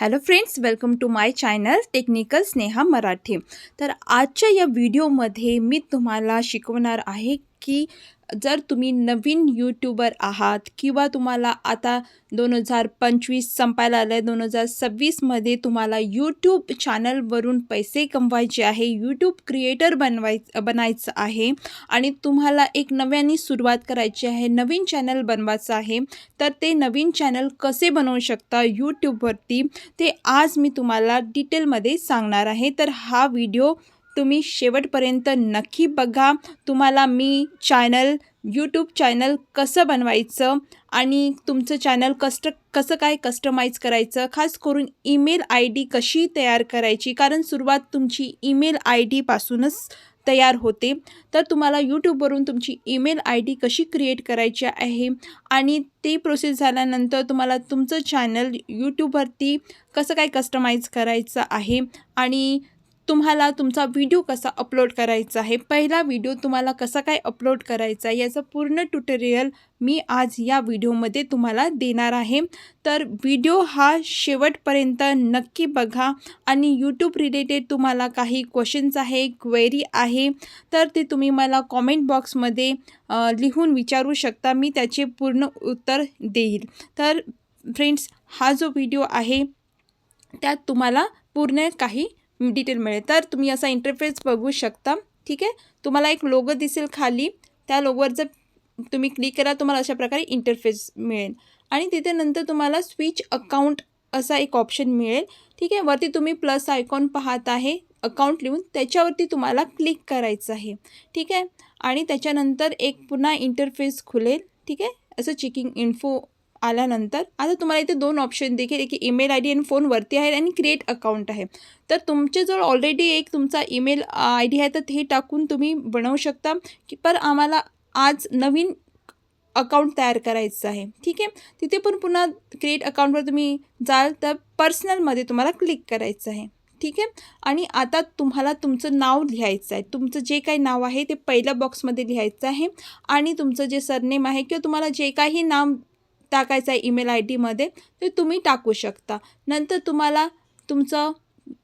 Hello friends welcome to my channel technical Sneha Marathi तर आजच्या या व्हिडिओमध्ये मी तुम्हाला शिकवणार आहे की जर तुम्ही नवीन यूट्यूबर आहात किंवा तुम्हाला आता दोन हजार पंचवीस संपायला आलं आहे दोन हजार सव्वीसमध्ये तुम्हाला यूट्यूब चॅनलवरून पैसे कमवायचे आहे यूट्यूब क्रिएटर बनवाय बनायचं आहे आणि तुम्हाला एक नव्याने सुरुवात करायची आहे नवीन चॅनल बनवायचं आहे तर ते नवीन चॅनल कसे बनवू शकता यूट्यूबवरती ते आज मी तुम्हाला डिटेलमध्ये सांगणार आहे. तर हा व्हिडिओ तुम्ही शेवटपर्यंत नक्की बघा. तुम्हाला मी चॅनल यूट्यूब चॅनल कसं बनवायचं आणि तुमचं चॅनल कस्ट कसं काय कस्टमाइज करायचं खास करून ईमेल आय डी कशी तयार करायची कारण सुरुवात तुमची ईमेल आय डीपासूनच तयार होते. तर तुम्हाला यूट्यूबवरून तुमची ईमेल आय डी कशी क्रिएट करायची आहे आणि ते प्रोसेस झाल्यानंतर तुम्हाला तुमचं चॅनल यूट्यूबवरती कसं काय कस्टमाइज करायचं आहे आणि तुम्हाला तुमचा व्हिडिओ कसा अपलोड करायचा आहे? पहिला व्हिडिओ तुम्हाला कसा काय अपलोड करायचा आहे? याचं पूर्ण ट्युटोरियल मी आज या व्हिडिओमध्ये तुम्हाला देणार आहे. तर व्हिडिओ हा शेवटपर्यंत नक्की बघा आणि यूट्यूब रिलेटेड तुम्हाला काही क्वेश्चन्स आहे क्वेरी आहे तर ते तुम्ही मला कॉमेंट बॉक्समध्ये लिहून विचारू शकता. मी त्याचे पूर्ण उत्तर देईल. तर फ्रेंड्स हा जो व्हिडिओ आहे त्यात तुम्हाला पूर्ण काही डिटेल मिळेल. तर तुम्ही असा इंटरफेस बघू शकता. ठीक आहे? तुम्हाला एक लोगो दिसेल खाली. त्या लोगोवर जर तुम्ही क्लिक करा तुम्हाला अशा प्रकारे इंटरफेस मिळेल. आणि तिथे नंतर तुम्हाला स्विच अकाउंट असा एक ऑप्शन मिळेल. ठीक आहे? वरती तुम्ही प्लस आयकॉन पाहत आहे. अकाउंट लिहून त्याच्यावरती तुम्हाला क्लिक करायचं आहे. ठीक आहे? आणि त्याच्यानंतर एक पुन्हा इंटरफेस खुलेल. ठीक आहे? असं चेकिंग इन्फो आल्यानंतर आता तुम्हाला इथे दोन ऑप्शन देखील. एक ईमेल आय डी आणि फोनवरती आहे आणि क्रिएट अकाउंट आहे. तर तुमच्याजवळ ऑलरेडी एक तुमचा ईमेल आय डी आहे तर ते टाकून तुम्ही बनवू शकता. की पर आम्हाला आज नवीन अकाउंट तयार करायचं आहे. ठीक आहे? तिथे पण पुन्हा क्रिएट अकाउंटवर तुम्ही जाल तर पर्सनलमध्ये तुम्हाला क्लिक करायचं आहे. ठीक आहे? आणि आता तुम्हाला तुमचं नाव लिहायचं आहे. तुमचं जे काही नाव आहे ते पहिल्या बॉक्समध्ये लिहायचं आहे. आणि तुमचं जे सरनेम आहे किंवा तुम्हाला जे काही नाम टाकायचं आहे ईमेल आय डीमध्ये ते तुम्ही टाकू शकता. नंतर तुम्हाला तुमचं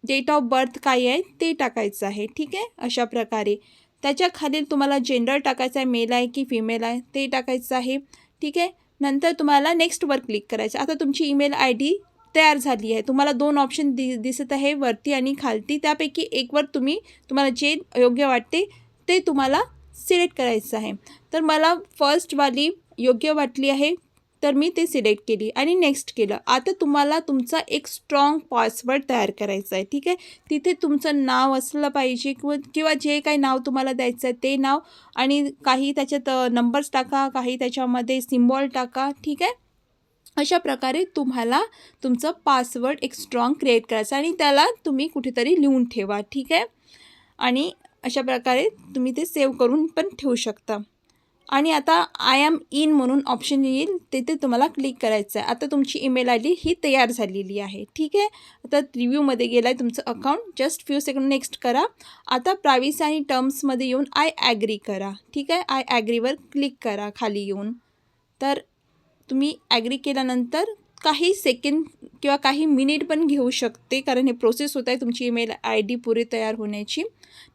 डेट ऑफ बर्थ काय आहे ते टाकायचं आहे. ठीक आहे? अशा प्रकारे. त्याच्या खालील तुम्हाला जेंडर टाकायचं आहे मेल आहे की फिमेल आहे ते टाकायचं आहे. ठीक आहे? नंतर तुम्हाला नेक्स्टवर क्लिक करायचं. आता तुमची ईमेल आय डी तयार झाली आहे. तुम्हाला दोन ऑप्शन दि दिसत आहे वरती आणि खालती. त्यापैकी एकवर तुम्ही तुम्हाला जे योग्य वाटते ते तुम्हाला सिलेक्ट करायचं आहे. तर मला फर्स्टवाली योग्य वाटली आहे. तर मी ते सिलेक्ट केली आणि नेक्स्ट केलं. आता तुम्हाला तुमचा एक स्ट्रॉंग पासवर्ड तयार करायचा आहे ठीक आहे? तिथे तुमचं नाव असलं पाहिजे किंवा किंवा जे काही नाव तुम्हाला द्यायचं आहे ते नाव आणि काही त्याच्यात नंबर्स टाका काही त्याच्यामध्ये सिम्बॉल टाका ठीक आहे? अशा प्रकारे तुम्हाला तुमचं पासवर्ड एक स्ट्रॉंग क्रिएट करायचं आणि त्याला तुम्ही कुठेतरी लिहून ठेवा ठीक आहे? आणि अशा प्रकारे तुम्ही ते सेव्ह करून पण ठेवू शकता. आणि आता आय एम इन म्हणून ऑप्शन येईल. तिथे तुम्हाला क्लिक करायचं आहे आता तुमची ईमेल आय डी ही तयार झालेली आहे. ठीक आहे? आता रिव्ह्यूमध्ये गेला आहे तुमचं account just few second next करा. आता प्रायव्हसी आणि टर्म्समध्ये येऊन आय ॲग्री करा. ठीक आहे? आय ॲग्रीवर क्लिक करा खाली येऊन. तर तुम्ही ॲग्री केल्यानंतर काही सेकंड किंवा काही मिनिट पण घेऊ शकते. कारण हे प्रोसेस होत आहे. तुमची ईमेल आय डी पुरी तयार होण्याची.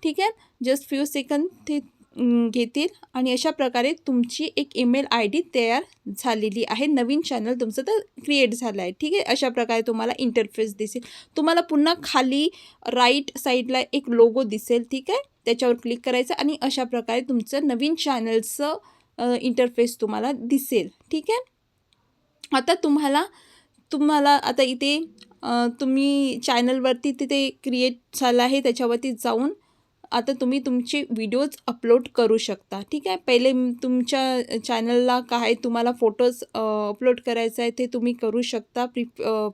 ठीक आहे? जस्ट फ्यू सेकंड ते घेतील. आणि अशा प्रकारे तुमची एक ईमेल आय डी तयार झालेली आहे. नवीन चॅनल तुमचं तर क्रिएट झालं आहे. ठीक आहे? अशा प्रकारे तुम्हाला इंटरफेस दिसेल. तुम्हाला पुन्हा खाली राईट साईडला एक लोगो दिसेल. ठीक आहे? त्याच्यावर क्लिक करायचं आणि अशा प्रकारे तुमचं नवीन चॅनलचं इंटरफेस तुम्हाला दिसेल. ठीक आहे? आता तुम्हाला तुम्हाला आता इथे तुम्ही चॅनलवरती तिथे क्रिएट झालं आहे. त्याच्यावरती जाऊन आता तुम्ही तुमचे व्हिडिओज अपलोड करू शकता. ठीक आहे? पहिले तुमच्या चॅनलला काय तुम्हाला फोटोज अपलोड करायचं आहे ते तुम्ही करू शकता प्रि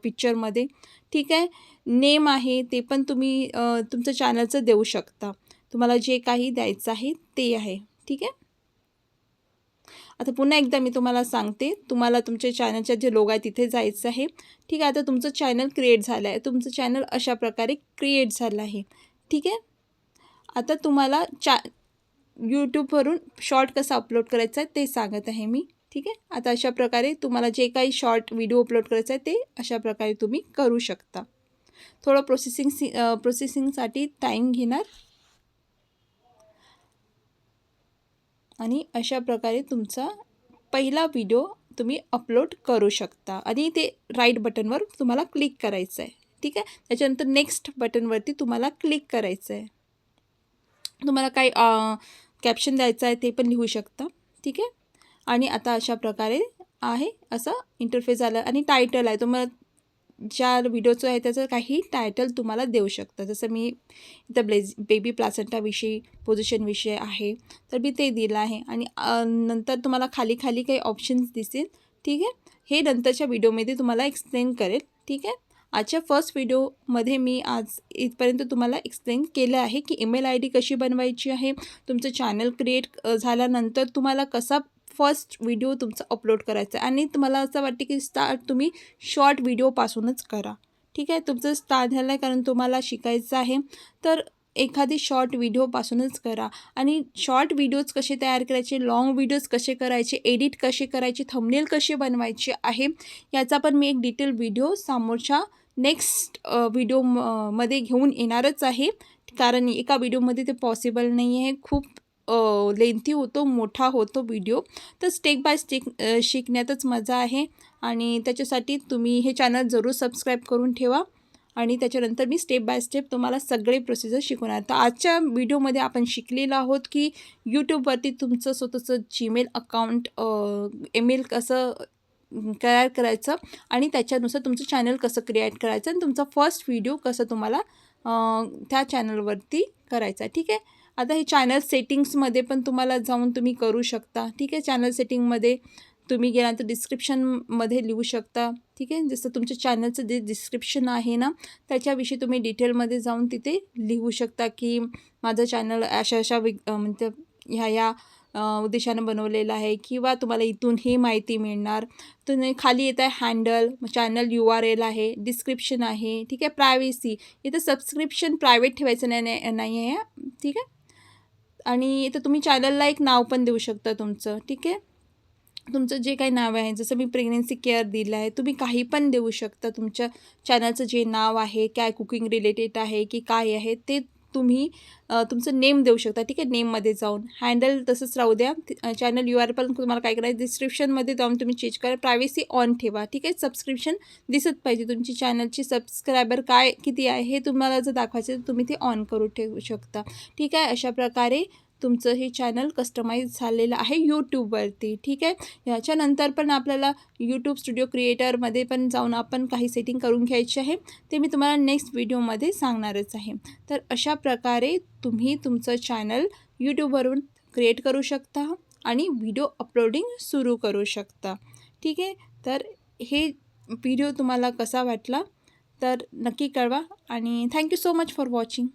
पिक्चरमध्ये ठीक आहे? नेम आहे ते पण तुम्ही तुमचं चॅनलचं देऊ शकता. तुम्हाला जे काही द्यायचं आहे ते आहे. ठीक आहे? आता पुन्हा एकदा मी तुम्हाला सांगते. तुम्हाला तुमच्या चॅनलच्या जे लोग आहे तिथे जायचं आहे. ठीक आहे? आता तुमचं चॅनल क्रिएट झालं आहे तुमचं चॅनल अशा प्रकारे क्रिएट झालं आहे. ठीक आहे? आता तुम्हाला चा यूट्यूबवरून शॉर्ट कसा अपलोड करायचा आहे ते सांगत आहे मी ठीक आहे? आता अशा प्रकारे तुम्हाला जे काही शॉर्ट व्हिडिओ अपलोड करायचं आहे ते अशा प्रकारे तुम्ही करू शकता. थोडं प्रोसेसिंग सी प्रोसेसिंगसाठी टाईम घेणार. आणि अशा प्रकारे तुमचा पहिला व्हिडिओ तुम्ही अपलोड करू शकता. आणि ते राईट बटनवर तुम्हाला क्लिक करायचं आहे ठीक आहे? त्याच्यानंतर नेक्स्ट बटनवरती तुम्हाला क्लिक करायचं आहे तुम्हाला काही कॅप्शन द्यायचं आहे ते पण लिहू शकता. ठीक आहे? आणि आता अशा प्रकारे आहे असं इंटरफेस आलं आणि टायटल आहे. तुम्हाला ज्या व्हिडिओचं आहे त्याचं काही टायटल तुम्हाला देऊ शकता. जसं मी इथं ब्लेज बेबी प्लासेंटाविषयी पोझिशनविषयी आहे तर मी ते दिलं आहे. आणि नंतर तुम्हाला खाली खाली काही ऑप्शन्स दिसेल. ठीक आहे? हे नंतरच्या व्हिडिओमध्ये तुम्हाला एक्सप्लेन करेल. ठीक आहे? आजच्या फर्स्ट व्हिडिओमध्ये मी आज इथपर्यंत तुम्हाला एक्सप्लेन केलं आहे की ईमेल आय डी कशी बनवायची आहे तुमचं चॅनल क्रिएट झाल्यानंतर तुम्हाला कसा फर्स्ट व्हिडिओ तुमचा अपलोड करायचा आहे आणि तुम्हाला असं वाटते की स्टार्ट तुम्ही शॉर्ट व्हिडिओपासूनच करा. ठीक आहे? तुमचं स्टार्ट झालं आहे कारण तुम्हाला शिकायचं आहे. तर एखादी शॉर्ट व्हिडिओपासूनच करा. आणि शॉर्ट व्हिडिओज कसे तयार करायचे? लाँग व्हिडिओज कसे करायचे? एडिट कसे करायचे? थंबनेल कसे बनवायचे आहे? याचा पण मी एक डिटेल व्हिडिओ समोरच्या नेक्स्ट व्हिडिओमध्ये घेऊन येणारच आहे. कारण एका व्हिडिओमध्ये ते पॉसिबल नाही आहे खूप लेंथी होतो मोठा होतो व्हिडिओ तर स्टेप बाय स्टेप शिकण्यातच मजा आहे. आणि त्याच्यासाठी तुम्ही हे चॅनल जरूर सबस्क्राईब करून ठेवा. आणि त्याच्यानंतर मी स्टेप बाय स्टेप तुम्हाला सगळे प्रोसिजर शिकवणार. तर आजच्या व्हिडिओमध्ये आपण शिकलेलो आहोत की यूट्यूबवरती तुमचं स्वतःचं जीमेल अकाउंट ईमेल कसं तयार करायचं आणि त्याच्यानुसार तुमचं चॅनल कसं क्रिएट करायचं आणि तुमचा फर्स्ट व्हिडिओ कसं तुम्हाला त्या चॅनलवरती करायचा ठीक आहे? आता हे चॅनल सेटिंग्समध्ये पण तुम्हाला जाऊन तुम्ही करू शकता. ठीक आहे? चॅनल सेटिंगमध्ये तुम्ही गेल्यानंतर डिस्क्रिप्शनमध्ये लिहू शकता. ठीक आहे? जसं तुमच्या चॅनलचं जे डिस्क्रिप्शन आहे ना त्याच्याविषयी तुम्ही डिटेलमध्ये जाऊन तिथे लिहू शकता की माझं चॅनल अशा अशा वि म्हणजे ह्या ह्या उद्देशानं बनवलेलं आहे किंवा तुम्हाला इथून ही माहिती मिळणार. तुम्ही खाली येत आहे handle channel U R L आहे डिस्क्रिप्शन आहे ठीक आहे? प्रायव्हेसी इथं सबस्क्रिप्शन प्रायव्हेट ठेवायचं नाही नाही आहे ठीक आहे? आणि इथं तुम्ही चॅनलला एक नाव पण देऊ शकता तुमचं ठीक आहे? तुमचं जे काही नाव आहे जसं मी प्रेग्नेन्सी केअर दिलं आहे तुम्ही काही पण देऊ शकता. तुमच्या चॅनलचं जे नाव आहे काय कुकिंग रिलेटेड आहे की काय आहे ते तुम्ही तुमचं नेम देऊ शकता. ठीक आहे नेममध्ये जाऊन. हँडल तसंच राहू द्या. चॅनल यू आर पण तुम्हाला काय करायचं डिस्क्रिप्शनमध्ये जाऊन तुम्ही चेंज करा. प्रायव्हेसी ऑन ठेवा. ठीक आहे सबस्क्रिप्शन दिसत पाहिजे. तुमची चॅनलची सबस्क्रायबर काय किती आहे हे तुम्हाला जर दाखवायचं तर तुम्ही ते ऑन करू ठेवू शकता. ठीक आहे अशा प्रकारे तुमचं हे चॅनल कस्टमाइज झालेलं आहे यूट्यूबवरती ठीक आहे? याच्यानंतर पण आपल्याला यूट्यूब स्टुडिओ क्रिएटरमध्ये पण जाऊन आपण काही सेटिंग करून घ्यायची आहे. ते मी तुम्हाला नेक्स्ट व्हिडिओमध्ये सांगणारच आहे. तर अशा प्रकारे तुम्ही तुमचं चॅनल यूट्यूबवरून क्रिएट करू शकता आणि व्हिडिओ अपलोडिंग सुरू करू शकता. ठीक आहे? तर हे व्हिडिओ तुम्हाला कसा वाटला? तर नक्की कळवा आणि thank you so much for watching